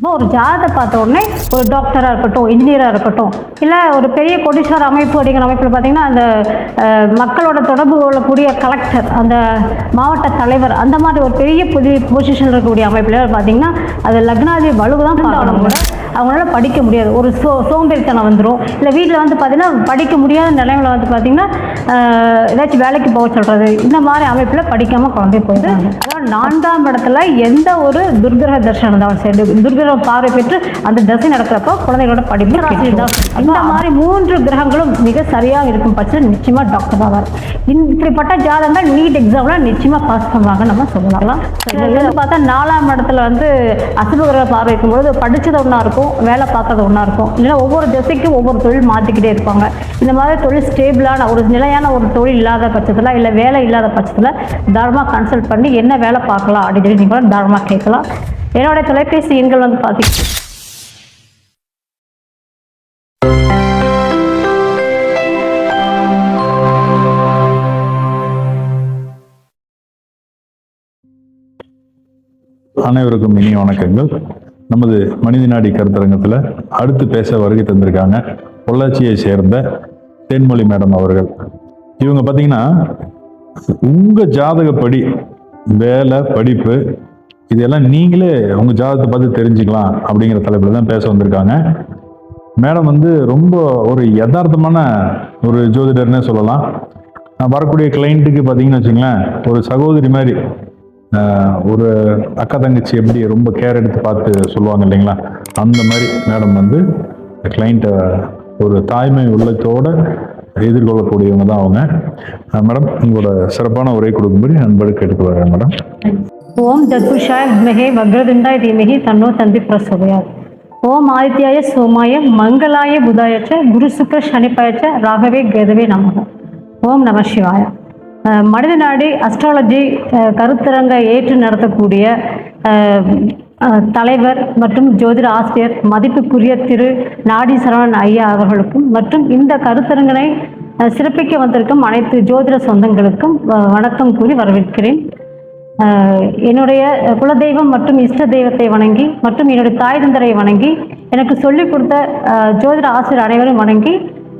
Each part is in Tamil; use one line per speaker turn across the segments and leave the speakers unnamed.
இப்போ ஒரு ஜாதகத்தை பார்த்த உடனே ஒரு டாக்டராக இருக்கட்டும் இன்ஜினியராக இருக்கட்டும் இல்லை ஒரு பெரிய கோடீஸ்வர அமைப்பு அப்படிங்கிற அமைப்பில் பார்த்தீங்கன்னா அந்த மக்களோட தொடர்பு கொள்ளக்கூடிய கலெக்டர் அந்த மாவட்ட தலைவர் அந்த மாதிரி ஒரு பெரிய புதிய பொசிஷனில் இருக்கக்கூடிய அமைப்பில் பார்த்தீங்கன்னா அது லக்னாதி வலுவு தான் பார்க்கணும். கூட அவங்களால படிக்க முடியாது. ஒரு சோ சோம்பேறித்தனம் வந்துடும் இல்லை வீட்டில் வந்து பார்த்தீங்கன்னா படிக்க முடியாத நிலைமையில் வந்து பார்த்தீங்கன்னா ஏதாச்சும் வேலைக்கு போக சொல்கிறது இந்த மாதிரி அமைப்பில் படிக்காமல் குழந்தை போயிடுது. நான்காம் இடத்துல எந்த ஒரு துர்கிரக தர்ஷனம் இருந்தாலும் சரி துர்கிரக பார்வை பெற்று அந்த தசை நடக்கிறப்போ குழந்தைகளோட படிப்பு. இந்த மாதிரி மூன்று கிரகங்களும் மிக சரியாக இருக்கும் பட்சத்தில் நிச்சயமாக டாக்டர் ஆவார் இப்படிப்பட்ட ஜாதகங்கள் நீட் எக்ஸாமில் நிச்சயமாக பாஸ் பண்ணுவாங்க நம்ம சொல்லலாம். வந்து பார்த்தா நாலாம் இடத்துல வந்து அசுப கிரக பார்வை இருக்கும்பொழுது படித்தது ஒன்றா இருக்கும் வேலை பார்க்கறது ஒன்றா இருக்கும். இல்லைன்னா ஒவ்வொரு திசைக்கும் ஒவ்வொரு தொழில் மாற்றிக்கிட்டே இருப்பாங்க. இந்த மாதிரி தொழில் ஸ்டேபிளான ஒரு நிலையான ஒரு தொழில் இல்லாத பட்சத்தில் இல்லை வேலை இல்லாத பட்சத்தில் தாராளமாக கன்சல்ட் பண்ணி என்ன வேலை வேலை பார்க்கலாம் அப்படின்னு சொல்லி நீங்கள் தாராளமாக கேட்கலாம். என்னோட தொலைபேசி எண்கள் வந்து பார்த்தீங்கன்னா
அனைவருக்கும் இனிய வணக்கங்கள். நமது மனித நாடி கருத்தரங்கத்தில் அடுத்து பேச வருகை தந்திருக்காங்க பொள்ளாச்சியை சேர்ந்த தேன்மொழி மேடம் அவர்கள். இவங்க பார்த்தீங்கன்னா உங்கள் ஜாதகப்படி வேலை படிப்பு இதெல்லாம் நீங்களே உங்கள் ஜாதகத்தை பார்த்து தெரிஞ்சுக்கலாம் அப்படிங்கிற தலைப்பில் தான் பேச வந்திருக்காங்க. மேடம் வந்து ரொம்ப ஒரு யதார்த்தமான ஒரு ஜோதிடர்னே சொல்லலாம். நான் வரக்கூடிய கிளைண்ட்டுக்கு பார்த்தீங்கன்னு வச்சுங்களேன் ஒரு சகோதரி மாதிரி ஒரு அக்கா தங்கச்சி எப்படி ரொம்ப கேர் எடுத்து பார்த்து சொல்லுவாங்க இல்லைங்களா? அந்த மாதிரி மேடம் வந்து கிளைண்ட்டை ஒரு தாய்மை உள்ளத்தோட எதிர்கொள்ளக்கூடியவங்க தான் அவங்க. மேடம் உங்களோட சிறப்பான உரை கொடுக்கும்படி அன்போடு கேட்டுக்கொள்கிறேன் மேடம்.
ஓம் தத்புஷாய வித்மகே வக்ரதுண்டாய தீமகி தன்னோ தந்தி பிரசோதயாத். ஓம் ஆதித்யாய சோமாய மங்களாய புதாயச்ச குரு சுக்ர சனிப்பாயச்ச ராகவே கேதவே நமக. ஓம் நம சிவாய. மனித நாடி அஸ்ட்ராலஜி கருத்தரங்க கருத்தரங்கை ஏற்று நடத்தக்கூடிய தலைவர் மற்றும் ஜோதிட ஆசிரியர் மதிப்புக்குரிய திரு. நாடி சரவணன் ஐயா அவர்களுக்கும் மற்றும் இந்த கருத்தரங்கனை சிறப்பிக்க வந்திருக்கும் அனைத்து ஜோதிட சொந்தங்களுக்கும் வணக்கம் கூறி வரவேற்கிறேன். என்னுடைய குலதெய்வம் மற்றும் இஷ்ட தெய்வத்தை வணங்கி மற்றும் என்னுடைய தாய் தந்தரை வணங்கி எனக்கு சொல்லிக் கொடுத்த ஜோதிட ஆசிரியர் அனைவரும் வணங்கி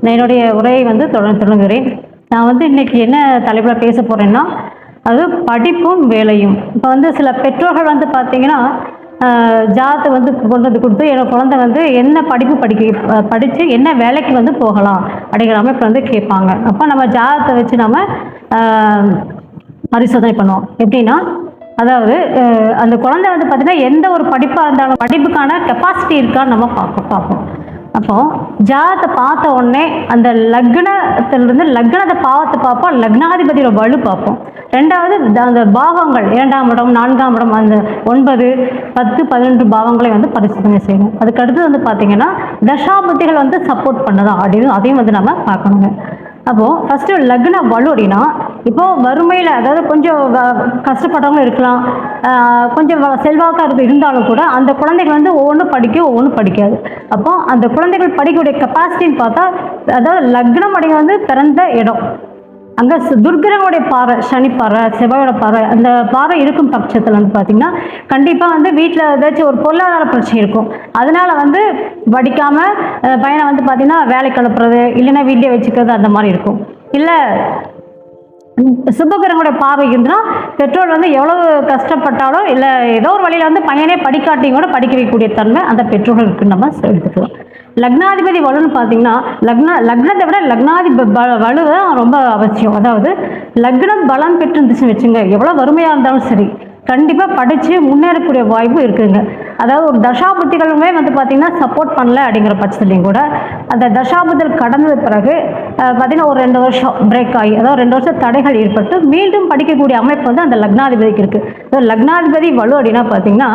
நான் என்னுடைய உரையை வந்து தொடர்ந்து தொடங்குகிறேன். நான் வந்து இன்னைக்கு என்ன தலைப்பில் பேச போகிறேன்னா அது படிப்பும் வேலையும். இப்போ வந்து சில பெற்றோர்கள் வந்து பார்த்தீங்கன்னா ஜாத்து ஜாதத்தை வந்து கொண்டு வந்து கொடுத்து என்னோட குழந்தை வந்து என்ன படிப்பு படிக்க படித்து என்ன வேலைக்கு வந்து போகலாம் அப்படிங்கிற அமைப்பு வந்து கேட்பாங்க. அப்போ நம்ம ஜாதத்தை வச்சு நம்ம பரிசோதனை பண்ணுவோம். எப்படின்னா அதாவது அந்த குழந்தை வந்து பார்த்திங்கன்னா எந்த ஒரு படிப்பாக இருந்தாலும் படிப்புக்கான கெப்பாசிட்டி இருக்கான்னு நம்ம பார்ப்போம் பார்ப்போம். அப்போ ஜாதத்தை பார்த்த உடனே அந்த லக்னத்திலிருந்து லக்னத்தை பாவத்தை பார்ப்போம். லக்னாதிபதியோட வலு பார்ப்போம். ரெண்டாவது அந்த பாவங்கள் இரண்டாம் இடம் நான்காம் இடம் அந்த ஒன்பது பத்து பதினொன்று பாவங்களை வந்து பரிசோதனை செய்யணும். அதுக்கடுத்து வந்து பார்த்தீங்கன்னா தசாபதிகள் வந்து சப்போர்ட் பண்ணதா அப்படின்னு அதையும் வந்து நம்ம பார்க்கணுங்க. அப்போது ஃபஸ்ட்டு லக்ன வலு அப்படின்னா இப்போ வறுமையில் அதாவது கொஞ்சம் கஷ்டப்பட்டவங்களும் இருக்கலாம். கொஞ்சம் செல்வாக்காக இருந்தாலும் கூட அந்த குழந்தைகள் வந்து ஒவ்வொன்றும் படிக்கும் ஒவ்வொன்றும் படிக்காது. அப்போ அந்த குழந்தைகள் படிக்கக்கூடிய கெப்பாசிட்டின்னு பார்த்தா அதாவது லக்னம் அப்படிங்கிறது வந்து பிறந்த இடம். அங்கே துர்கிரகோடைய பாறை சனி பாறை செவ்வாயோட பாறை அந்த பாறை இருக்கும் பட்சத்தில் வந்து பார்த்தீங்கன்னா கண்டிப்பாக வந்து வீட்டில் ஏதாச்சும் ஒரு பொருளாதார பிரச்சனை இருக்கும். அதனால வந்து படிக்காமல் பையனை வந்து பார்த்தீங்கன்னா வேலைக்கு அனுப்புறது இல்லைன்னா வீட்டிலே வச்சுக்கிறது அந்த மாதிரி இருக்கும். இல்லை சுபகிரகனுடைய பார்வை இருந்துன்னா பெற்றோர் வந்து எவ்வளவு கஷ்டப்பட்டாலும் இல்லை ஏதோ ஒரு வழியில் வந்து பையனே படிக்காட்டியும் கூட படிக்க வைக்கக்கூடிய தன்மை அந்த பெற்றோர்களுக்கு நம்ம எடுத்துக்கலாம். லக்னாதிபதி வலுன்னு பார்த்தீங்கன்னா லக்ன லக்னத்தை விட லக்னாதிப ப- வலு ரொம்ப அவசியம். அதாவது லக்னம் பலம் பெற்று இருந்துச்சுன்னு வச்சுங்க எவ்வளோ வறுமையாக இருந்தாலும் சரி கண்டிப்பாக படித்து முன்னேறக்கூடிய வாய்ப்பு இருக்குதுங்க அதாவது ஒரு தசாபுத்திகளுமே வந்து பார்த்திங்கன்னா சப்போர்ட் பண்ணல அப்படிங்கிற பட்சத்துலையும் கூட அந்த தசாபுத்தல் கடந்தது பிறகு பார்த்திங்கன்னா ஒரு ரெண்டு வருஷம் பிரேக் ஆகி அதாவது ரெண்டு வருஷம் தடைகள் ஏற்பட்டு மீண்டும் படிக்கக்கூடிய அமைப்பு வந்து அந்த லக்னாதிபதிக்கு இருக்குது அதாவது லக்னாதிபதி வலு அப்படின்னா பார்த்திங்கன்னா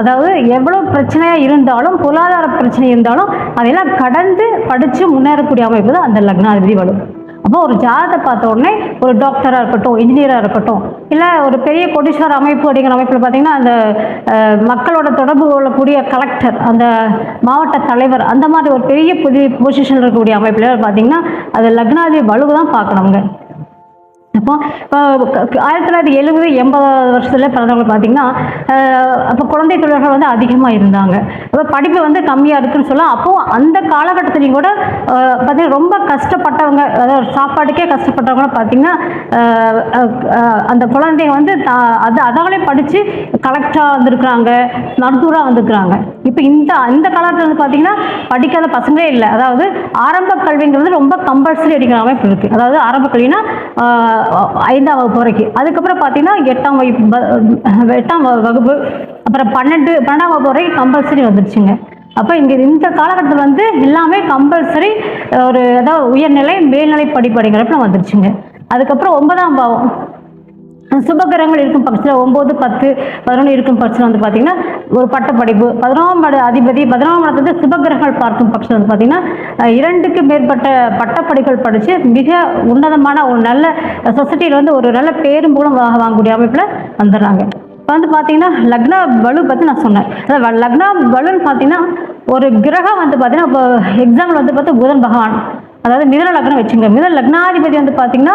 அதாவது எவ்வளோ பிரச்சனையாக இருந்தாலும் பொருளாதார பிரச்சனை இருந்தாலும் அதையெல்லாம் கடந்து படித்து முன்னேறக்கூடிய அமைப்பு தான் அந்த லக்னாதிபதி வலு. அப்போ ஒரு ஜாதகத்தை பார்த்த உடனே ஒரு டாக்டராக இருக்கட்டும் இன்ஜினியராக இருக்கட்டும் இல்லை ஒரு பெரிய கோடீஸ்வர அமைப்பு அப்படிங்கிற அமைப்பில் பார்த்தீங்கன்னா அந்த மக்களோட தொடர்பு கொள்ளக்கூடிய கலெக்டர் அந்த மாவட்ட தலைவர் அந்த மாதிரி ஒரு பெரிய புதிய பொசிஷனில் இருக்கக்கூடிய அமைப்பில் பார்த்தீங்கன்னா அது லக்னாதி வலுவு தான் பார்க்கணுங்க அப்போ இப்போ ஆயிரத்தி தொள்ளாயிரத்தி எழுபது எண்பது வருஷத்துல பிறந்தவங்க பார்த்தீங்கன்னா அப்போ குழந்தை தொழிலாளர்கள் வந்து அதிகமாக இருந்தாங்க. அப்போ படிப்பு வந்து கம்மியாக இருக்குன்னு சொல்லலாம். அப்போது அந்த காலகட்டத்திலையும் கூட பார்த்திங்கன்னா பார்த்தீங்கன்னா ரொம்ப கஷ்டப்பட்டவங்க அதாவது சாப்பாட்டுக்கே கஷ்டப்பட்டவங்க பார்த்தீங்கன்னா அந்த குழந்தைங்க வந்து அது அதாலே படித்து கலெக்டராக வந்திருக்கிறாங்க மருத்துவராக வந்திருக்கிறாங்க. இப்போ இந்த இந்த காலத்தில் வந்து பார்த்தீங்கன்னா படிக்காத பசங்களே இல்லை. அதாவது ஆரம்ப கல்விங்கிறது ரொம்ப கம்பல்சரி அடிக்கிற அமைப்பு இருக்குது அதாவது ஆரம்ப கல்வினா ஐந்தாம் வகுப்பு வரைக்கும். அதுக்கப்புறம் பார்த்தீங்கன்னா எட்டாம் வகுப்பு எட்டாம் வகுப்பு அப்புறம் பன்னெண்டு பன்னெண்டாம் வகுப்பு வரைக்கும் கம்பல்சரி வந்துருச்சுங்க. அப்போ இங்கே இந்த காலகட்டத்தில் வந்து எல்லாமே கம்பல்சரி ஒரு ஏதாவது உயர்நிலை மேல்நிலை படிப்படிங்கிறப்ப வந்துருச்சுங்க. அதுக்கப்புறம் ஒன்பதாம் பாவம். சுபகரங்கள் இருக்கும் பட்சத்தில் ஒம்பது பத்து பதினொன்று இருக்கும் பட்சத்தில் வந்து பார்த்தீங்கன்னா ஒரு பட்டப்படிப்பு. பதினொன்றாம் பட அதிபதி பதினொன்றாம் இடத்துல வந்து சுபகிரகங்கள் பார்க்கும் பட்சத்தில் வந்து பார்த்தீங்கன்னா இரண்டுக்கு மேற்பட்ட பட்டப்படிப்புகள் படித்து மிக உன்னதமான ஒரு நல்ல சொசைட்டியில் வந்து ஒரு நல்ல பேரும் மூலம் வாக வாங்கக்கூடிய அமைப்பில் வந்துடுறாங்க. இப்போ வந்து பார்த்தீங்கன்னா லக்ன வலு பற்றி நான் சொன்னேன். அதாவது வ- லக்ன வலுன்னு பார்த்தீங்கன்னா ஒரு கிரகம் வந்து பார்த்தீங்கன்னா இப்போ எக்ஸாம்பிள் வந்து பார்த்தா புதன் பகவான். அதாவது மிதன லக்னம் வச்சுங்க. மிதன லக்னாதிபதி வந்து பார்த்தீங்கன்னா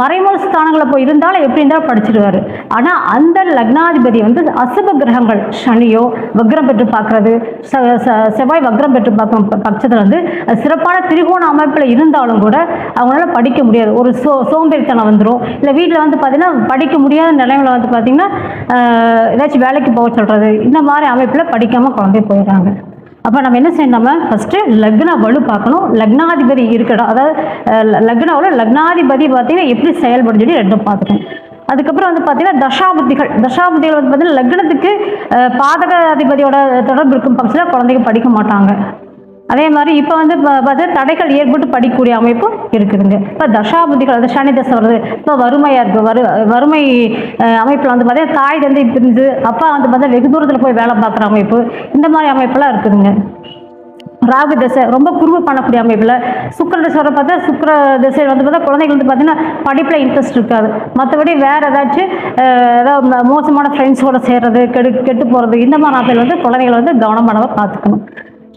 மறைமுக ஸ்தானங்களில் போய் இருந்தாலும் எப்படி இருந்தாலும் படிச்சிருவாரு. ஆனால் அந்த லக்னாதிபதி வந்து அசுப கிரகங்கள் சனியோ வக்ரம் பெற்று பார்க்கறது ச- செவ்வாய் வக்ரம் பெற்று பார்க்கும் பட்சத்தில் வந்து சிறப்பான திரிகோண அமைப்பில் இருந்தாலும் கூட அவங்களால படிக்க முடியாது. ஒரு சோ சோம்பேறித்தனம் வந்துடும் இல்லை வீட்டில் வந்து பார்த்தீங்கன்னா படிக்க முடியாத நிலைமையில் வந்து பார்த்தீங்கன்னா ஏதாச்சும் வேலைக்கு போக சொல்கிறது இந்த மாதிரி அமைப்பில் படிக்காமல் குழந்தை போயிடுறாங்க. அப்போ நம்ம என்ன செய்யணும் நம்ம ஃபஸ்ட்டு லக்ன வலு பார்க்கணும். லக்னாதிபதி இருக்கணும் அதாவது லக்னாவில் லக்னாதிபதி பார்த்தீங்கன்னா எப்படி செயல்படும் சொல்லி ரெண்டும் பார்த்துக்கணும் அதுக்கப்புறம் வந்து பார்த்தீங்கன்னா தசாபுத்திகள். தசாபுத்திகள் வந்து பார்த்தீங்கன்னா லக்னத்துக்கு பாதகாதிபதியோட தொடர்பு இருக்கும் பட்சத்தில் குழந்தைங்க படிக்க மாட்டாங்க. அதே மாதிரி இப்போ வந்து ப- பார்த்தா தடைகள் ஏற்பட்டு படிக்கக்கூடிய அமைப்பும் இருக்குதுங்க. இப்போ தசாபதிகள் அது சனி தசை வருது. இப்போ வறுமையாக இருக்குது வறு வறுமை அமைப்பில் வந்து பார்த்தீங்கன்னா தாய் தந்தை பிரிந்து அப்பா வந்து பார்த்தா வெகு தூரத்தில் போய் வேலை பார்க்குற அமைப்பு இந்த மாதிரி அமைப்பெல்லாம் இருக்குதுங்க. ராகு தசை ரொம்ப குறும்பு பண்ணக்கூடிய அமைப்பில் சுக்கிர தசை வர பார்த்தா சுக்கர தசை வந்து பார்த்தா குழந்தைகள் வந்து பார்த்தீங்கன்னா படிப்பில் இன்ட்ரெஸ்ட் இருக்காது. மற்றபடி வேறு ஏதாச்சும் ஏதாவது ம- மோசமான ஃப்ரெண்ட்ஸோடு சேர்றது கெடு கெட்டு போகிறது இந்த மாதிரி அமைப்பில் வந்து குழந்தைகளை வந்து கவனமானவை பார்த்துக்கணும்.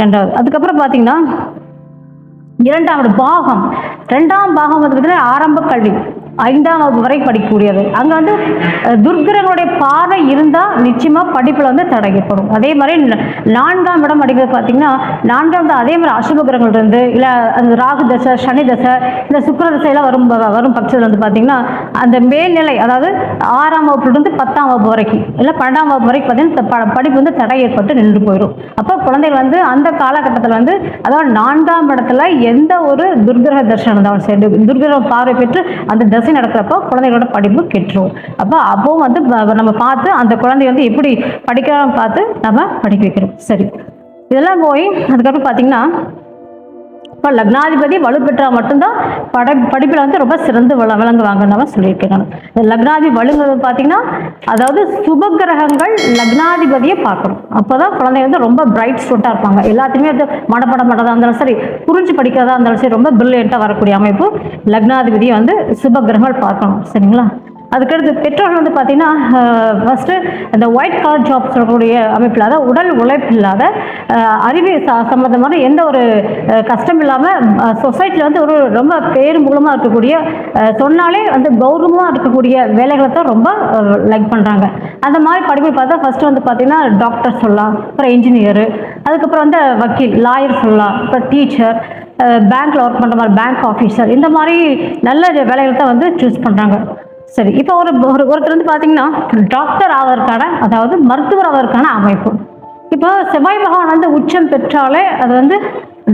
ரெண்டாவது. அதுக்கப்புறம் பார்த்தீங்கன்னா இரண்டாவது பாகம். ரெண்டாம் பாகம் வந்து பார்த்தீங்கன்னா ஆரம்ப கல்வி. ஐந்தாம் வகுப்பு வரை படிக்கக்கூடியது. அங்கே வந்து அஹ், பார்வை இருந்தால் நிச்சயமாக படிப்பில் வந்து தடை ஏற்படும் அதே மாதிரி நான்காம் இடம் அடிக்கிறது பார்த்தீங்கன்னா நான்காம் அதே மாதிரி அசுப கிரகங்கள் இருந்து இல்லை அந்த ராகு தசை சனி தசை இந்த சுக்கிர தசையெல்லாம் வரும் ப- வரும் பட்சத்தில் வந்து பார்த்தீங்கன்னா அந்த மேல்நிலை அதாவது ஆறாம் வகுப்புலேருந்து பத்தாம் வகுப்பு வரைக்கும் இல்லை பன்னெண்டாம் வகுப்பு வரைக்கும் பார்த்தீங்கன்னா ப- படிப்பு வந்து தடை ஏற்பட்டு நின்று போயிடும் அப்போ குழந்தைகள் வந்து அந்த காலகட்டத்தில் வந்து அதாவது நான்காம் இடத்துல எந்த ஒரு துர்கிரக தர்ஷனம் தான் சரி துர்கிரக பார்வை பெற்று அந்த தசை நடக்கிறப்போ குழந்தைகளோட படிப்பு கெட்டுரும். அப்போ அப்போ வந்து நம்ம பார்த்து அந்த குழந்தை வந்து எப்படி படிக்கிறான்னு பார்த்து நம்ம படிக்க வைக்கிறோம். சரி. இதெல்லாம் போய் அதுக்கப்புறம் பார்த்தீங்கன்னா இப்போ லக்னாதிபதி வலுப்பெற்றால் மட்டும்தான் பட படிப்பில் வந்து ரொம்ப சிறந்து விள விளங்குவாங்கன்னு தான் சொல்லியிருக்கேன் லக்னாதி இந்த வலுங்கிறது பார்த்தீங்கன்னா அதாவது சுப கிரகங்கள் லக்னாதிபதியை பார்க்கணும். அப்போ தான் குழந்தை வந்து ரொம்ப பிரைட் ஸ்டூட்டாக இருப்பாங்க. எல்லாத்தையுமே வந்து மடப்பட மடதாக இருந்தாலும் சரி புரிஞ்சு படிக்கிறதா இருந்தாலும் சரி ரொம்ப பிரில்லியண்ட்டாக வரக்கூடிய அமைப்பு லக்னாதிபதியை வந்து சுப கிரகங்கள் பார்க்கணும். சரிங்களா? அதுக்கடுத்து பெற்றோர்கள் வந்து பார்த்தீங்கன்னா ஃபஸ்ட்டு இந்த ஒயிட் காலர் ஜாப் சொல்லக்கூடிய அமைப்பில் அதாவது உடல் உழைப்பு இல்லாத அறிவு ச சம்மந்தமான எந்த ஒரு கஷ்டம் இல்லாமல் சொசைட்டியில் வந்து ஒரு ரொம்ப பேர் மூலமாக இருக்கக்கூடிய சொன்னாலே வந்து கௌரவமாக இருக்கக்கூடிய வேலைகளை தான் ரொம்ப லைக் பண்ணுறாங்க அந்த மாதிரி படிப்பு பார்த்தா ஃபஸ்ட்டு வந்து பார்த்தீங்கன்னா டாக்டர் சொல்லலாம் அப்புறம் இன்ஜினியரு அதுக்கப்புறம் வந்து வக்கீல் லாயர் சொல்லலாம் அப்புறம் டீச்சர் பேங்க்கில் ஒர்க் பண்ணுற மாதிரி பேங்க் ஆஃபீஸர் இந்த மாதிரி நல்ல வேலைகளை தான் வந்து சூஸ் பண்ணுறாங்க சரி இப்போ ஒரு ஒரு ஒருத்தர் வந்து பார்த்தீங்கன்னா டாக்டர் ஆவதற்கான அதாவது மருத்துவர் ஆவதற்கான அமைப்பு. இப்போ செவ்வாய் பகவான் வந்து உச்சம் பெற்றாலே அது வந்து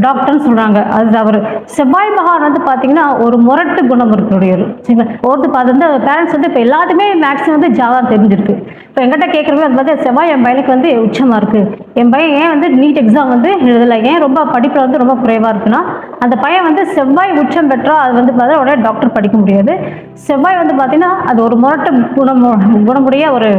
டாக்டர்னு சொல்கிறாங்க அது தவறு. செவ்வாய் பகவான் வந்து பார்த்தீங்கன்னா ஒரு முரட்டு குணம் இருக்கக்கூடியவர். சரிங்களா? ஒருத்தர் பார்த்து வந்து பேரண்ட்ஸ் வந்து இப்போ எல்லாத்துக்குமே மேக்ஸிமம் வந்து ஜாவா தெரிஞ்சிருக்கு. இப்போ எங்கிட்ட கேட்குறப்ப அது பார்த்து செவ்வாய் என் பையனுக்கு வந்து உச்சமாக இருக்குது என் பையன் ஏன் வந்து நீட் எக்ஸாம் வந்து எழுதலை? ஏன் ரொம்ப படிப்பில் வந்து ரொம்ப குறைவாக இருக்குன்னா? அந்த பையன் வந்து செவ்வாய் உச்சம் பெற்றா அது வந்து பார்த்தா உடனே டாக்டர் படிக்க முடியாது. செவ்வாய் வந்து பார்த்தீங்கன்னா அது ஒரு முரட்டு குணம் குணமுடைய ஒரு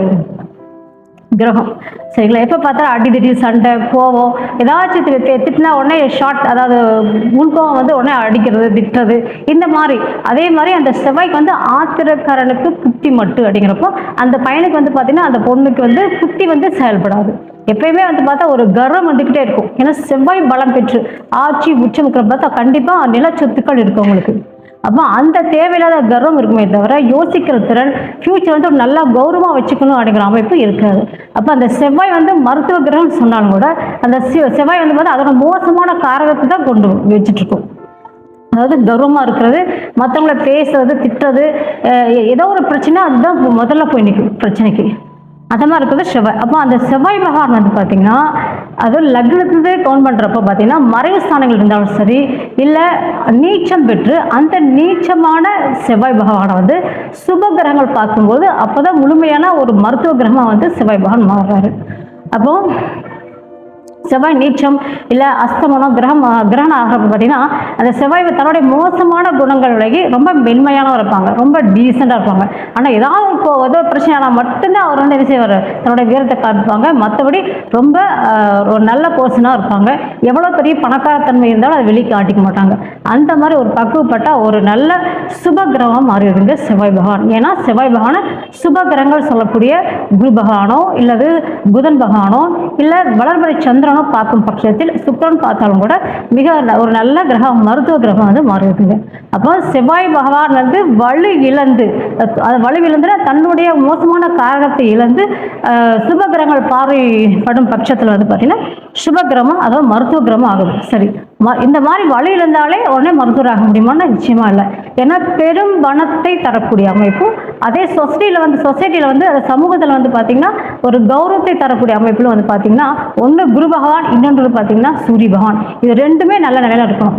கிரகம். சரிங்களா எப்போ பார்த்தா அடி திடீர் சண்டை கோவம் ஏதாச்சும் தி- திட்டினா உடனே ஷார்ட் அதாவது உள்கோவம் வந்து உடனே அடிக்கிறது திட்டுறது இந்த மாதிரி. அதே மாதிரி அந்த செவ்வாய்க்கு வந்து ஆத்திரக்காரனுக்கு புத்தி மட்டு அப்படிங்கிறப்போ அந்த பையனுக்கு வந்து பார்த்தீங்கன்னா அந்த பொண்ணுக்கு வந்து புத்தி வந்து செயல்படாது. எப்பயுமே வந்து பார்த்தா ஒரு கர்வம் வந்துக்கிட்டே இருக்கும். ஏன்னா செவ்வாய் பலம் பெற்று ஆட்சி உச்சம் பார்த்தா கண்டிப்பாக நிலச்சொத்துக்கள் இருக்கும் உங்களுக்கு அப்போ அந்த தேவையில்லாத கர்வம் இருக்குமே தவிர யோசிக்கிற திறன் ஃப்யூச்சர் வந்து ஒரு நல்லா கௌரவமாக வச்சுக்கணும் அப்படிங்கிற அமைப்பு இருக்காது. அப்போ அந்த செவ்வாய் வந்து மருத்துவ கிரகம் சொன்னாலும் கூட அந்த செவ்வாய் வந்து பார்த்தா அதோட மோசமான காரகத்தை தான் கொண்டு வச்சுட்ருக்கோம். அதாவது கர்வமாக இருக்கிறது மற்றவங்கள பேசுறது திட்டுறது ஏதோ ஒரு பிரச்சனை அதுதான் முதல்ல போய் நிற்கும் பிரச்சனைக்கு. அதை மாதிரி இருக்கிறது செவ்வாய். அப்போ அந்த செவ்வாய் பகவான் வந்து பார்த்தீங்கன்னா அது லக்னத்துலேருந்து கவுண்ட் பண்ணுறப்ப பார்த்தீங்கன்னா மறைவு ஸ்தானங்கள் இருந்தாலும் சரி இல்லை நீச்சம் பெற்று அந்த நீச்சமான செவ்வாய் பகவானை வந்து சுப கிரகங்கள் பார்க்கும்போது அப்போ தான் முழுமையான ஒரு மருத்துவ கிரகமாக வந்து செவ்வாய் பகவான் மாறுறாரு. அப்போது செவ்வாய் நீச்சம் இல்லை அஸ்தமனம் கிரகம் கிரகணம் ஆகிறப்ப பார்த்தீங்கன்னா அந்த செவ்வாய் தன்னுடைய மோசமான குணங்கள் ரொம்ப மென்மையானவர் இருப்பாங்க. ரொம்ப டீசெண்டாக இருப்பாங்க. ஆனால் ஏதாவது இப்போ ஏதோ ஒரு பிரச்சனை மட்டும்தான் அவர் வந்து என்ன செய்வார்? தன்னுடைய வீரத்தை காட்டுவாங்க மற்றபடி ரொம்ப ஒரு நல்ல பர்சனாக இருப்பாங்க. எவ்வளோ பெரிய பணக்காரத்தன்மை இருந்தாலும் அதை வெளியே காட்டிக்க மாட்டாங்க. அந்த மாதிரி ஒரு பக்குவப்பட்ட ஒரு நல்ல சுப கிரகம் மாறிடுங்க செவ்வாய் பகவான். ஏன்னா செவ்வாய் பகவானை சுப கிரகங்கள் சொல்லக்கூடிய குரு பகவானோ இல்லது புதன் பகவானோ இல்லை வளர்பறை சந்திரனோ பார்க்கும் பட்சத்தில் சுக்கரன் பார்த்தாலும் கூட மிக ந- ஒரு நல்ல கிரகம் மருத்துவ கிரகம் வந்து மாறிடுங்க அப்போ செவ்வாய் பகவான் வந்து வலு இழந்து அது வலு இழந்துனா தன்னுடைய மோசமான காரகத்தை இழந்து சுப கிரகங்கள் பார்வைப்படும் பட்சத்தில் வந்து பார்த்தீங்கன்னா சுப கிரகம் அதாவது மருத்துவ கிரகம் ஆகுது. சரி. இந்த மாதிரி வழி இருந்தாலே உடனே மருத்துவர் ஆக முடியுமான்னா நிச்சயமா இல்லை. ஏன்னா பெரும் பணத்தை தரக்கூடிய அமைப்பும் அதே சொசைட்டியில் வந்து சொசைட்டியில் வந்து அது சமூகத்தில் வந்து பார்த்திங்கன்னா ஒரு கௌரவத்தை தரக்கூடிய அமைப்பில் வந்து பார்த்திங்கன்னா ஒன்று குரு பகவான் இன்னொன்று பார்த்தீங்கன்னா சூரிய பகவான். இது ரெண்டுமே நல்ல நிலையில இருக்கணும்.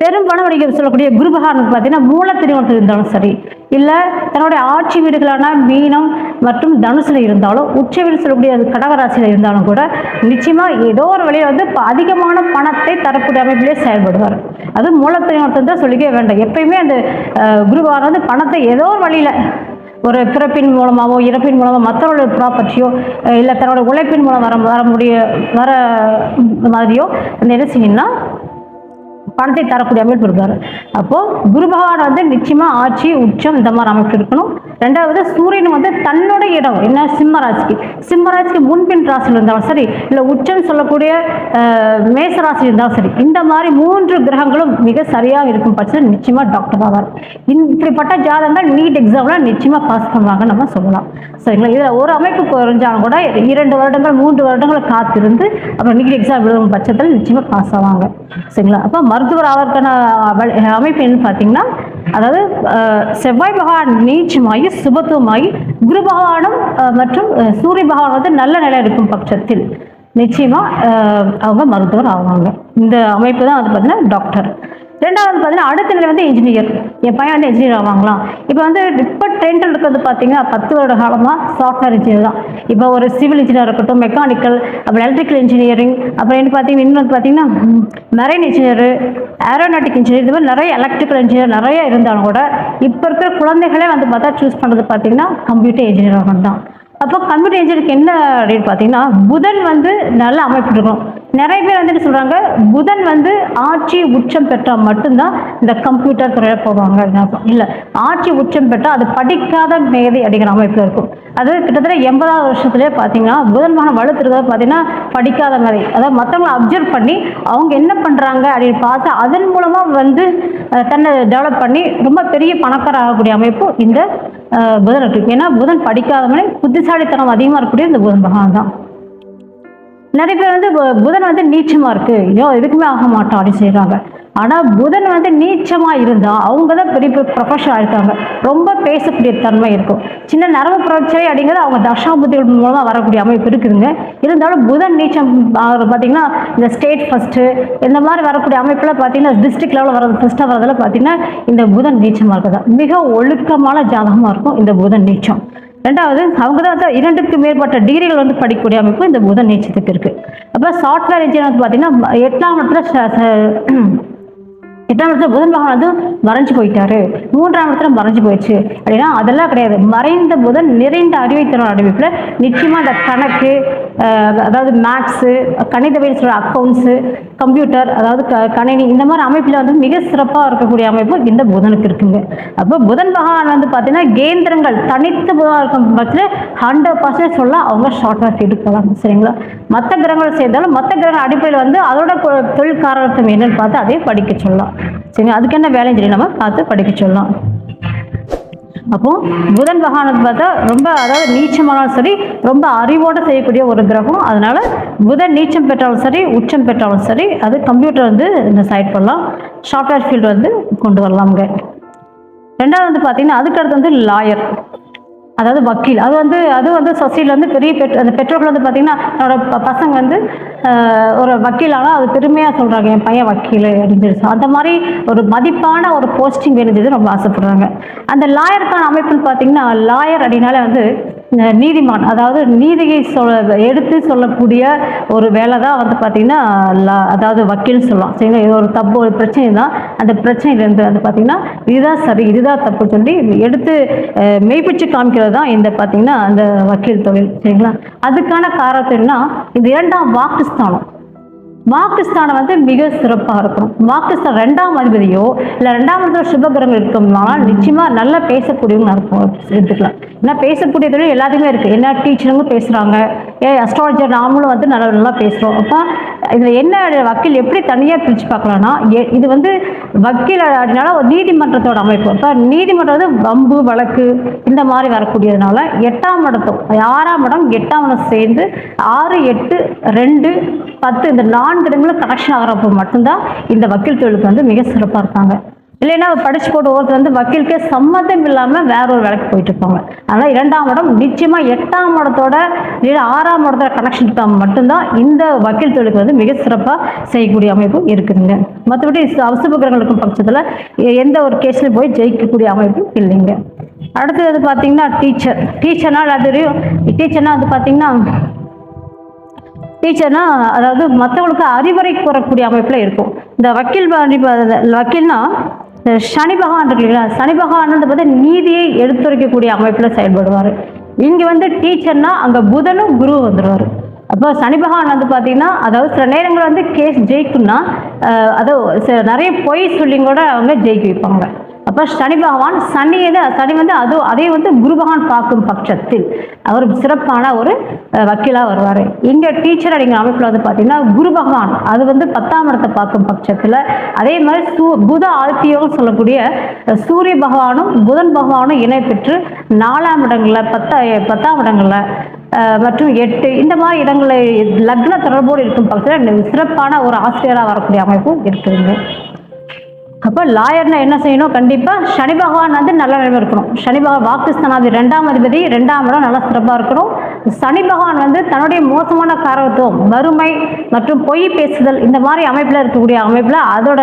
பெரும் பண வடிக்க சொல்லக்கூடிய குரு பார்த்தீங்கன்னா மூல திருமணத்தில் இருந்தாலும் சரி இல்லை தன்னுடைய ஆட்சி வீடுகளான மீனம் மற்றும் தனுசில் இருந்தாலும் உச்ச வீடு சொல்லக்கூடிய அது கடகராசியில் இருந்தாலும் கூட நிச்சயமாக ஏதோ ஒரு வழியில் வந்து அதிகமான பணத்தை தரக்கூடிய அமைப்பிலே செயல்படுவார். அது மூல திருமணத்தை தான் சொல்லிக்கவே வேண்டாம். எப்பயுமே அந்த குருபகாரன் வந்து பணத்தை ஏதோ ஒரு வழியில் ஒரு பிறப்பின் மூலமாகவோ இறப்பின் மூலமாக மற்றவர்களுடைய ப்ராப்பர்ட்டியோ இல்லை தன்னோட உழைப்பின் மூலம் வர வர முடிய வர மாதிரியோ அந்த என்ன செய்யணும்னா பணத்தை தரக்கூடிய அமைப்பு இருக்காரு. அப்போ குரு பகவான் வந்து நிச்சயமா ஆட்சி உச்சம் இந்த மாதிரி அமைப்பு இருக்கணும். ரெண்டாவது சூரியன் வந்து தன்னோட இடம் என்ன சிம்மராசிக்கு சிம்மராசிக்கு முன்பின் ராசியில் இருந்தாலும் சரி இல்லை உச்சம் சொல்லக்கூடிய மேச ராசி இருந்தாலும் சரி இந்த மாதிரி மூன்று கிரகங்களும் மிக சரியாக இருக்கும் பட்சத்தில் நிச்சயமா டாக்டர் ஆவார். இப்படிப்பட்ட ஜாதகங்கள் நீட் எக்ஸாம்ல நிச்சயமா பாஸ் பண்ணுவாங்க நம்ம சொல்லலாம். சரிங்களா? இதில் ஒரு அமைப்பு குறைஞ்சாலும் கூட இரண்டு வருடங்கள் மூன்று வருடங்கள் காத்திருந்து அப்புறம் நீட் எக்ஸாம் எழுதும் பட்சத்தில் நிச்சயமா பாஸ் ஆவாங்க. சரிங்களா? அப்போ மருத்துவர் ஆவதற்கான அமைப்பு என்னன்னு பார்த்தீங்கன்னா அதாவது அஹ், செவ்வாய் பகவான் நீச்சமாகி சுபத்துவமாகி குரு பகவானும் மற்றும் சூரிய பகவான் வந்து நல்ல நிலை இருக்கும் பட்சத்தில் நிச்சயமா அவங்க மருத்துவர் ஆவாங்க. இந்த அமைப்பு தான் வந்து பார்த்தீங்கன்னா டாக்டர். ரெண்டாவது பார்த்தீங்கன்னா அடுத்த நிலை வந்து இன்ஜினியர் என் பையன் வந்து இன்ஜினியர் ஆவாங்களாம். இப்போ வந்து இப்போ ட்ரெண்டில் இருக்கிறது பார்த்தீங்கன்னா பத்து வருட காலமாக சாஃப்ட்வேர் இன்ஜினியர் தான். இப்போ ஒரு சிவில் இன்ஜினியர் இருக்கட்டும் மெக்கானிக்கல் அப்புறம் எலக்ட்ரிக்கல் இன்ஜினியரிங் அப்புறம் என்ன பார்த்தீங்கன்னா இன்னொன்று பார்த்தீங்கன்னா மெரைன் இன்ஜினியர் ஏரோநாட்டிக் இன்ஜினியர் இது மாதிரி நிறைய எலக்ட்ரிக்கல் இன்ஜினியர் நிறைய இருந்தாலும் கூட இப்போ இருக்கிற குழந்தைகளே வந்து பார்த்தா சூஸ் பண்ணுறது பார்த்தீங்கன்னா கம்ப்யூட்டர் இன்ஜினியர் தான். அப்போ கம்ப்யூட்டர் இன்ஜினியருக்கு என்ன அப்படின்னு பார்த்தீங்கன்னா புதன் வந்து நல்ல அமைப்பு இருக்கணும் நிறைய பேர் வந்துட்டு சொல்கிறாங்க புதன் வந்து ஆட்சி உச்சம் பெற்றால் மட்டும்தான் இந்த கம்ப்யூட்டர் துறையில் போவாங்க இல்லை ஆட்சி உச்சம் பெற்றால் அது படிக்காத மேதை அப்படிங்கிற அமைப்பில் இருக்கும். அது கிட்டத்தட்ட எண்பதாவது வருஷத்துலேயே பார்த்தீங்கன்னா புதன் மகன் வலுத்துறத பார்த்தீங்கன்னா படிக்காத மேதை. அதாவது மற்றவங்களை அப்சர்வ் பண்ணி அவங்க என்ன பண்ணுறாங்க அப்படின்னு பார்த்து அதன் மூலமாக வந்து தன்னை டெவலப் பண்ணி ரொம்ப பெரிய பணக்கார ஆகக்கூடிய அமைப்பு இந்த புதன் இருக்கு. ஏன்னா புதன் படிக்காதவனே புத்திசாலித்தனம் அதிகமாக இருக்கக்கூடிய இந்த புதன் பகவான் தான். நிறைய பேர் வந்து பு- புதன் வந்து நீச்சமா இருக்கு. ஐயோ எதுக்குமே ஆக மாட்டோம் அப்படின்னு செய்றாங்க. ஆனால் புதன் வந்து நீச்சமாக இருந்தால் அவங்க தான் பெரிய பெரிய ப்ரொஃபஷன் ஆயிருக்காங்க. ரொம்ப பேசக்கூடிய தன்மை இருக்கும். சின்ன நரம்பு பிரச்சனை அப்படிங்கிறது அவங்க தசாபுத்திகள் மூலமாக வரக்கூடிய அமைப்பு இருக்குதுங்க. இருந்தாலும் புதன் நீச்சம் ஆகுறது பார்த்தீங்கன்னா இந்த ஸ்டேட் ஃபஸ்ட்டு இந்த மாதிரி வரக்கூடிய அமைப்பில் பார்த்தீங்கன்னா டிஸ்ட்ரிக்ட் லெவலில் வரது ஃபஸ்ட்டாக வரதில் பார்த்தீங்கன்னா இந்த புதன் நீச்சமாக இருக்குது மிக ஒழுக்கமான ஜாதகமாக இருக்கும் இந்த புதன் நீச்சம். ரெண்டாவது அவங்க தான் வந்து இரண்டுக்கு மேற்பட்ட டிகிரிகள் வந்து படிக்கக்கூடிய அமைப்பு இந்த புதன் நீச்சத்துக்கு இருக்குது அப்போ சாஃப்ட்வேர் இன்ஜினியர் வந்து பார்த்தீங்கன்னா எட்டாம் இடத்துல எட்டாம் இடத்துல புதன் பகவான் வந்து மறைஞ்சு போயிட்டாரு. மூன்றாம் இடத்துல மறைஞ்சு போயிடுச்சு. அப்படின்னா அதெல்லாம் கிடையாது. மறைந்த புதன் நிறைந்த அறிவை தரும் அறிவிப்பில் நிச்சயமா அந்த கணக்கு அதாவது மேக்ஸு கணிதவியல் சொல்ற அக்கௌண்ட்ஸு கம்ப்யூட்டர் அதாவது க கணினி இந்த மாதிரி அமைப்பில் வந்து மிக சிறப்பாக இருக்கக்கூடிய அமைப்பு இந்த புதனுக்கு இருக்குங்க. அப்போ புதன் பகவான் வந்து பார்த்தீங்கன்னா கேந்திரங்கள் தனித்து புதனாக இருக்கும் பட்சத்தில் ஹண்ட்ரட் பர்சன்ட் சொல்ல அவங்க ஷார்ட்வேர் ஃபீல்டுக்கு போகலாம் சரிங்களா? மற்ற கிரகங்கள் சேர்ந்தாலும் மற்ற கிரக அடிப்படையில் வந்து அதோட தொழில் காரணத்துவம் என்னன்னு பார்த்து அதே படிக்க சொல்லலாம். சரிங்க அதுக்கு என்ன வேலைன்னு சொல்லி நம்ம பார்த்து படிக்க சொல்லலாம். அப்போ புதன் பகவானுக்கு பார்த்தா ரொம்ப அதாவது நீச்சமானாலும் சரி ரொம்ப அறிவோடு செய்யக்கூடிய ஒரு கிரகம். அதனால புதன் நீச்சம் பெற்றாலும் சரி உச்சம் பெற்றாலும் சரி அது கம்ப்யூட்டர் வந்து இந்த சைட் பண்ணலாம். சாஃப்ட்வேர் ஃபீல்டு வந்து கொண்டு வரலாமுங்க ரெண்டாவது வந்து பார்த்தீங்கன்னா அதுக்கடுத்து வந்து லாயர் அதாவது வக்கீல். அது வந்து அது வந்து சொசைட்டியில் வந்து பெரிய பெற்ற அந்த பெற்றோர்கள் வந்து பார்த்தீங்கன்னா என்னோட ப- பசங்க வந்து ஒரு வக்கீல் அது பெருமையாக சொல்கிறாங்க என் பையன் வக்கீல் அப்படின்னு அந்த மாதிரி ஒரு மதிப்பான ஒரு போஸ்டிங் வேணுங்கிறது ரொம்ப ஆசைப்படுறாங்க. அந்த லாயருக்கான அமைப்புன்னு பார்த்தீங்கன்னா லாயர் அப்படின்னாலே வந்து நீதிமான் அதாவது நீதியை சொல்ல எடுத்து சொல்லக்கூடிய ஒரு வேலை தான் வந்து பார்த்தீங்கன்னா லா- அதாவது வக்கீல்னு சொல்லலாம். சரிங்களா? இது ஒரு தப்பு ஒரு பிரச்சனை தான் அந்த பிரச்சனையிலேருந்து வந்து பார்த்தீங்கன்னா இதுதான் சரி இதுதான் தப்பு சொல்லி எடுத்து மெய்ப்பிச்சு காமிக்கிறது தான் இந்த பார்த்தீங்கன்னா அந்த வக்கீல் தொழில். சரிங்களா? அதுக்கான காரணம் என்ன இந்த இரண்டாம் வாக்கு வாக்குஸ்தானம் வாக்குஸ்தானம் வந்து மிக சிறப்பாக இருக்கும். வாக்குஸ்தானம் ரெண்டாம் அதிபதியோ இல்லை ரெண்டாம் அதிபதி சுபகிரகம் இருக்கோம்னால நிச்சயமாக நல்லா பேசக்கூடியவங்க இருக்கும் எடுத்துக்கலாம். ஏன்னா பேசக்கூடிய தொழில் எல்லாத்துக்குமே இருக்குது என்ன டீச்சருங்க பேசுகிறாங்க ஏ அஸ்ட்ராலஜர் நாமளும் வந்து நல்லா நல்லா பேசுகிறோம் அப்போ இதில் என்ன வக்கீல் எப்படி தனியாக பிரித்து பார்க்கலாம்னா எ- இது வந்து வக்கீல் அப்படினால ஒரு நீதிமன்றத்தோட அமைப்பு. இப்போ நீதிமன்றம் வந்து வம்பு வழக்கு இந்த மாதிரி வரக்கூடியதுனால எட்டாம் இடத்தும் ஆறாம் இடம் எட்டாம் இடம் சேர்ந்து ஆறு எட்டு ரெண்டு பத்து இந்த நான்கு இடங்களும் கனெக்ஷன் ஆகிறப்போ மட்டும்தான் இந்த வக்கீல் தொழிலுக்கு வந்து மிக சிறப்பாக இருப்பாங்க. இல்லைன்னா படிச்சு போட்டு ஒருத்தர் வந்து வக்கீலுக்கே சம்மந்தம் இல்லாமல் வேற ஒரு வேலைக்கு போயிட்டு இருப்பாங்க. அதனால் இரண்டாம் இடம் நிச்சயமாக எட்டாம் இடத்தோட இல்லை ஆறாம் இடத்தோட கனெக்ஷன் இருந்தால் மட்டும்தான் இந்த வக்கீல் தொழிலுக்கு வந்து மிக சிறப்பாக செய்யக்கூடிய அமைப்பு இருக்குதுங்க. மற்றபடி அவசரகிரகங்கள் இருக்கும் பட்சத்தில் எந்த ஒரு கேஸ்லையும் போய் ஜெயிக்கக்கூடிய அமைப்பு இல்லைங்க. அடுத்தது பார்த்தீங்கன்னா டீச்சர் டீச்சர்னால் அது டீச்சர்னால் வந்து பார்த்தீங்கன்னா டீச்சர்னா அதாவது மற்றவங்களுக்கு அறிவுரை கூறக்கூடிய அமைப்பில் இருக்கும். இந்த வக்கீல் வக்கீல்னா இந்த சனி பகவான் இருக்கு இல்லைங்களா? சனி பகவான் பார்த்தா நீதியை எடுத்துரைக்கக்கூடிய அமைப்பில் செயல்படுவார். இங்கே வந்து டீச்சர்னா அங்கே புதனும் குரு வந்துடுவார் அப்போ சனி பகவான் வந்து பார்த்தீங்கன்னா அதாவது சில நேரங்கள் வந்து கேஸ் ஜெயிக்கும்னா அதாவது நிறைய பொய் சொல்லி கூட அவங்க ஜெயிக்க வைப்பாங்க. அப்போ சனி பகவான் சனி சனி வந்து அது அதே வந்து குரு பகவான் பார்க்கும் பட்சத்தில் அவர் சிறப்பான ஒரு வக்கீலாக வருவார். எங்கள் டீச்சர் அப்படிங்கிற அமைப்பில் வந்து பார்த்தீங்கன்னா குரு பகவான் அது வந்து பத்தாம் இடத்தை பார்க்கும் பட்சத்தில் அதே மாதிரி சூ புத ஆதித்யோகம் சொல்லக்கூடிய சூரிய பகவானும் புதன் பகவானும் இணை பெற்று நாலாம் இடங்களில் பத்தா பத்தாம் இடங்களில் மற்றும் எட்டு இந்த மாதிரி இடங்களில் லக்ன தொடர்போடு இருக்கும் பட்சத்தில் சிறப்பான ஒரு ஆசிரியராக வரக்கூடிய அமைப்பும் இருக்குதுங்க அப்போ லாயர்னா என்ன செய்யணும்? கண்டிப்பாக சனி பகவான் வந்து நல்ல நிலைமை இருக்கணும். சனி பகவான் வாக்குஸ்தானாதி ரெண்டாம் அதிபதி ரெண்டாம் இடம் நல்லா சிறப்பாக இருக்கணும். சனி பகவான் வந்து தன்னுடைய மோசமான காரகத்துவம் வறுமை மற்றும் பொய் பேசுதல் இந்த மாதிரி அமைப்பில் இருக்கக்கூடிய அமைப்பில் அதோட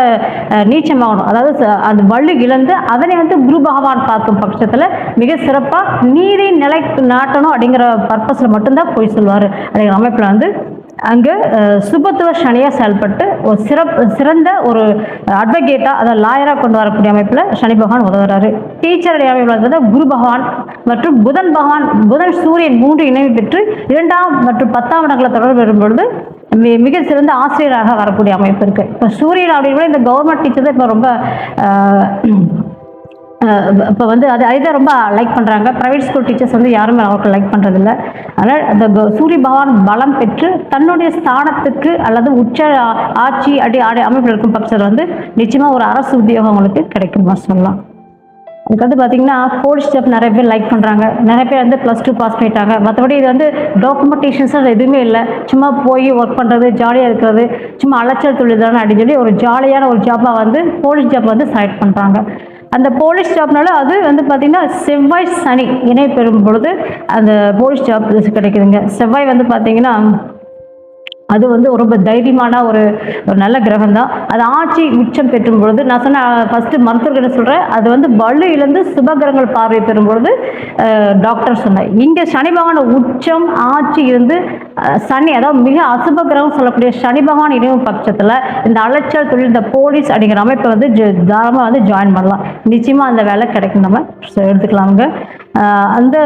நீச்சமாகணும் அதாவது அது அந்த வலு இழந்து அதனை வந்து குரு பகவான் பார்க்கும் பட்சத்தில் மிக சிறப்பாக நீரை நிலை நாட்டணும் அப்படிங்கிற பர்பஸில் மட்டும்தான் போய் சொல்வார். அப்படிங்கிற அமைப்பில் வந்து அங்கே சுபத்துவ சனியாக செயல்பட்டு ஒரு சிறப்பு சிறந்த ஒரு அட்வொகேட்டாக அதை லாயராக கொண்டு வரக்கூடிய அமைப்பில் சனி பகவான் உதவுறாரு. டீச்சர் அமைப்பில் வந்து குரு பகவான் மற்றும் புதன் பகவான் புதன் சூரியன் மூன்று இணைவு பெற்று இரண்டாம் மற்றும் பத்தாம் இடங்களை தொடர்பு வரும்பொழுது மி- மிக சிறந்த ஆசிரியராக வரக்கூடிய அமைப்பு இருக்குது இப்போ சூரியன் அப்படிங்கிற இந்த கவர்மெண்ட் டீச்சர் தான் இப்போ ரொம்ப இப்போ வந்து அது அதை ரொம்ப லைக் பண்ணுறாங்க ப்ரைவேட் ஸ்கூல் டீச்சர்ஸ் வந்து யாருமே அவருக்கு லைக் பண்ணுறதில்ல அதனால் அந்த சூரிய பகவான் பலம் பெற்று தன்னுடைய ஸ்தானத்துக்கு அல்லது உச்ச ஆட்சி அடி ஆடி அமைப்பில் இருக்கும் பட்சத்தில் வந்து நிச்சயமாக ஒரு அரசு உத்தியோகம் அவங்களுக்கு கிடைக்குமா சொல்லலாம். அதுக்கு வந்து பார்த்தீங்கன்னா போலீஸ் ஜாப் நிறைய பேர் லைக் பண்ணுறாங்க நிறைய பேர் வந்து ப்ளஸ் டூ பாஸ் பண்ணிட்டாங்க. மற்றபடி இது வந்து டாக்குமெண்டேஷன்ஸ் எதுவுமே இல்லை. சும்மா போய் ஒர்க் பண்ணுறது ஜாலியாக இருக்கிறது சும்மா அலைச்சல் தொழில் தானே அப்படின்னு சொல்லி ஒரு ஜாலியான ஒரு ஜாப்பாக வந்து போலீஸ் ஜாப் வந்து செலக்ட் பண்ணுறாங்க அந்த போலீஸ் ஜாப்னால அது வந்து பார்த்திங்கன்னா செவ்வாய் சனி இணை பெறும் பொழுது அந்த போலீஸ் ஜாப் கிடைக்குதுங்க. செவ்வாய் வந்து பார்த்திங்கன்னா அது வந்து ரொம்ப தைரியமான ஒரு ஒரு நல்ல கிரகம் தான் அது ஆட்சி உச்சம் பெற்றும் பொழுது நான் சொன்ன ஃபஸ்ட்டு மருத்துவர்கள் என்ன சொல்கிறேன் அது வந்து வலு இழந்து சுபகிரகங்கள் பார்வை பெறும் பொழுது டாக்டர் சொன்னேன் இங்கே சனி பகவான உச்சம் ஆட்சி இருந்து சனி அதாவது மிக அசுப கிரகம் சொல்லக்கூடிய சனி பகவான் இணைவு பட்சத்தில் இந்த அலைச்சல் தொழில் இந்த போலீஸ் அப்படிங்கிற அமைப்பை வந்து தாராளமாக வந்து ஜாயின் பண்ணலாம். நிச்சயமாக அந்த வேலை கிடைக்கும். நம்ம எடுத்துக்கலாமுங்க. அந்த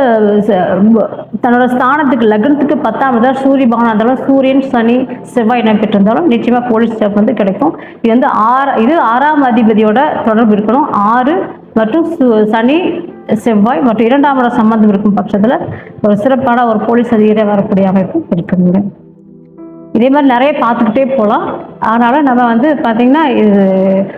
தன்னோட ஸ்தானத்துக்கு லக்னத்துக்கு பத்தாம் இடம் சூரிய பகவான் இருந்தாலும் சூரியன் சனி செவ்வாய் இடம் பெற்றிருந்தாலும் நிச்சயமாக போலீஸ் ஜாப் வந்து கிடைக்கும். இது வந்து ஆறு இது ஆறாம் அதிபதியோட தொடர்பு இருக்கணும். ஆறு மற்றும் சு- சனி செவ்வாய் மற்றும் இரண்டாம் இடம் சம்பந்தம் இருக்கும் பட்சத்தில் ஒரு சிறப்பான ஒரு போலீஸ் அதிகாரியாக வரக்கூடிய அமைப்பு இருக்குதுங்க. இதே மாதிரி நிறைய பார்த்துக்கிட்டே போகலாம். ஆனாலும் நம்ம வந்து பார்த்திங்கன்னா இது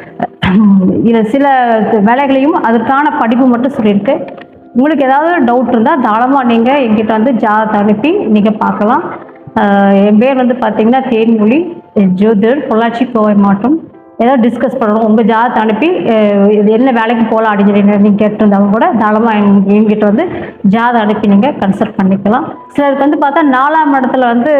இதில் சில வேலைகளையும் அதற்கான படிப்பு மட்டும் சொல்லியிருக்கு. உங்களுக்கு ஏதாவது டவுட் இருந்தால் தாராளமாக நீங்கள் எங்கிட்ட வந்து ஜாதகத்தை அனுப்பி நீங்கள் பார்க்கலாம். என் பேர் வந்து பார்த்தீங்கன்னா தேன்மொழி ஜோதிடர் பொள்ளாச்சி கோவை மாவட்டம் ஏதாவது டிஸ்கஸ் பண்ணணும். உங்கள் ஜாதத்தை அனுப்பி இது என்ன வேலைக்கு போகலாம் அப்படின்னு சொல்லி நீங்கள் கேட்டிருந்தவங்க கூட தாராளமாக எங்க- எங்கிட்ட வந்து ஜாதை அனுப்பி நீங்கள் கன்சல்ட் பண்ணிக்கலாம். சிலருக்கு வந்து பார்த்தா நாலாம் இடத்துல வந்து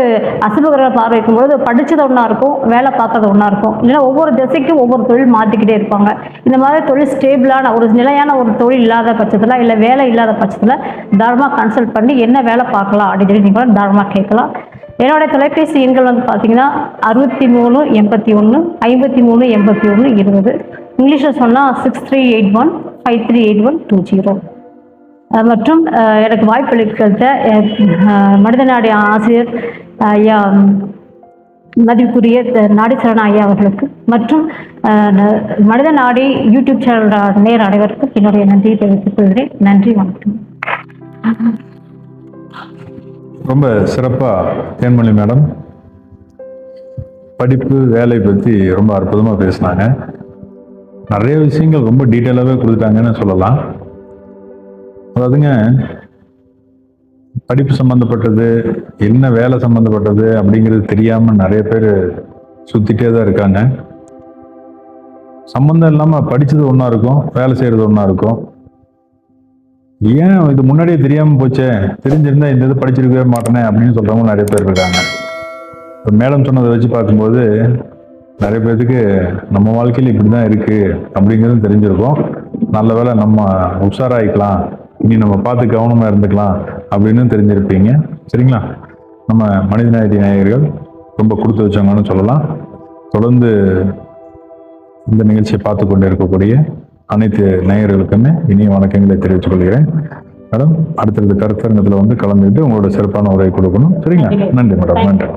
அசுபகிரக பார்வை இருக்கும்போது படித்தது ஒன்றா இருக்கும் வேலை பார்த்தது ஒன்றா இருக்கும். இல்லைன்னா ஒவ்வொரு திசைக்கும் ஒவ்வொரு தொழில் மாற்றிக்கிட்டே இருப்பாங்க. இந்த மாதிரி தொழில் ஸ்டேபிளான ஒரு நிலையான ஒரு தொழில் இல்லாத பட்சத்தில் இல்லை வேலை இல்லாத பட்சத்தில் தாராளமாக கன்சல்ட் பண்ணி என்ன வேலை பார்க்கலாம் அப்படின்னு சொல்லி நீங்கள் தாராளமாக கேட்கலாம். என்னோட தொலைபேசி எண்கள் வந்து பார்த்தீங்கன்னா அறுபத்தி மூணு எண்பத்தி ஒன்று ஐம்பத்தி மூணு எண்பத்தி ஒன்று இருபது இங்கிலீஷில் சொன்னால் six three eight one five three eight one two zero மற்றும் எனக்கு வாய்ப்பளித்த அஹ், மனிதநாடி ஆசிரியர் ஐயா மதிப்புக்குரிய த- நாடீஸ்வரன் ஐயா அவர்களுக்கு மற்றும் மனித நாடி யூடியூப் சேனல் நேர் அனைவருக்கும் என்னுடைய நன்றியை தெரிவித்துக் கொள்கிறேன். நன்றி வணக்கம்.
ரொம்ப சிறப்பாக தேன்மொழி மேடம். படிப்பு வேலை பற்றி ரொம்ப அற்புதமாக பேசினாங்க. நிறைய விஷயங்கள் ரொம்ப டீட்டெயிலாகவே கொடுத்துட்டாங்கன்னு சொல்லலாம். அதாவதுங்க படிப்பு சம்மந்தப்பட்டது என்ன வேலை சம்மந்தப்பட்டது அப்படிங்கிறது தெரியாமல் நிறைய பேர் சுற்றிட்டே தான் இருக்காங்க. சம்மந்தம் இல்லாமல் படித்தது ஒன்றா இருக்கும் வேலை செய்கிறது ஒன்றா இருக்கும். ஏன் இது முன்னாடியே தெரியாமல் போச்சே? தெரிஞ்சிருந்தா இந்த இது படிச்சிருக்கவே மாட்டேனே அப்படின்னு சொல்கிறவங்க நிறைய பேர் இருக்காங்க. இப்போ மேடம் சொன்னதை வச்சு பார்க்கும்போது நிறைய பேர்த்துக்கு நம்ம வாழ்க்கையில் இப்படி தான் இருக்குது அப்படிங்கிறது தெரிஞ்சிருக்கும். நல்ல வேளை நம்ம உஷாராயிக்கலாம். இனி நம்ம பார்த்து கவனமாக இருந்துக்கலாம் அப்படின்னு தெரிஞ்சிருப்பீங்க. சரிங்களா? நம்ம மனிதநாயகி நாயகர்கள் ரொம்ப கொடுத்து வச்சவங்கன்னு சொல்லலாம். தொடர்ந்து இந்த நிகழ்ச்சியை பார்த்து கொண்டு இருக்கக்கூடிய அனைத்து நேயர்களுக்குமே இனிய வணக்கங்களை தெரிவித்துக் கொள்கிறேன். மேடம் அடுத்தடுத்த கருத்தரங்கத்தில் வந்து கலந்துக்கிட்டு உங்களோட சிறப்பான உரை கொடுக்கணும். சரிங்களா? நன்றி மேடம். நன்றி.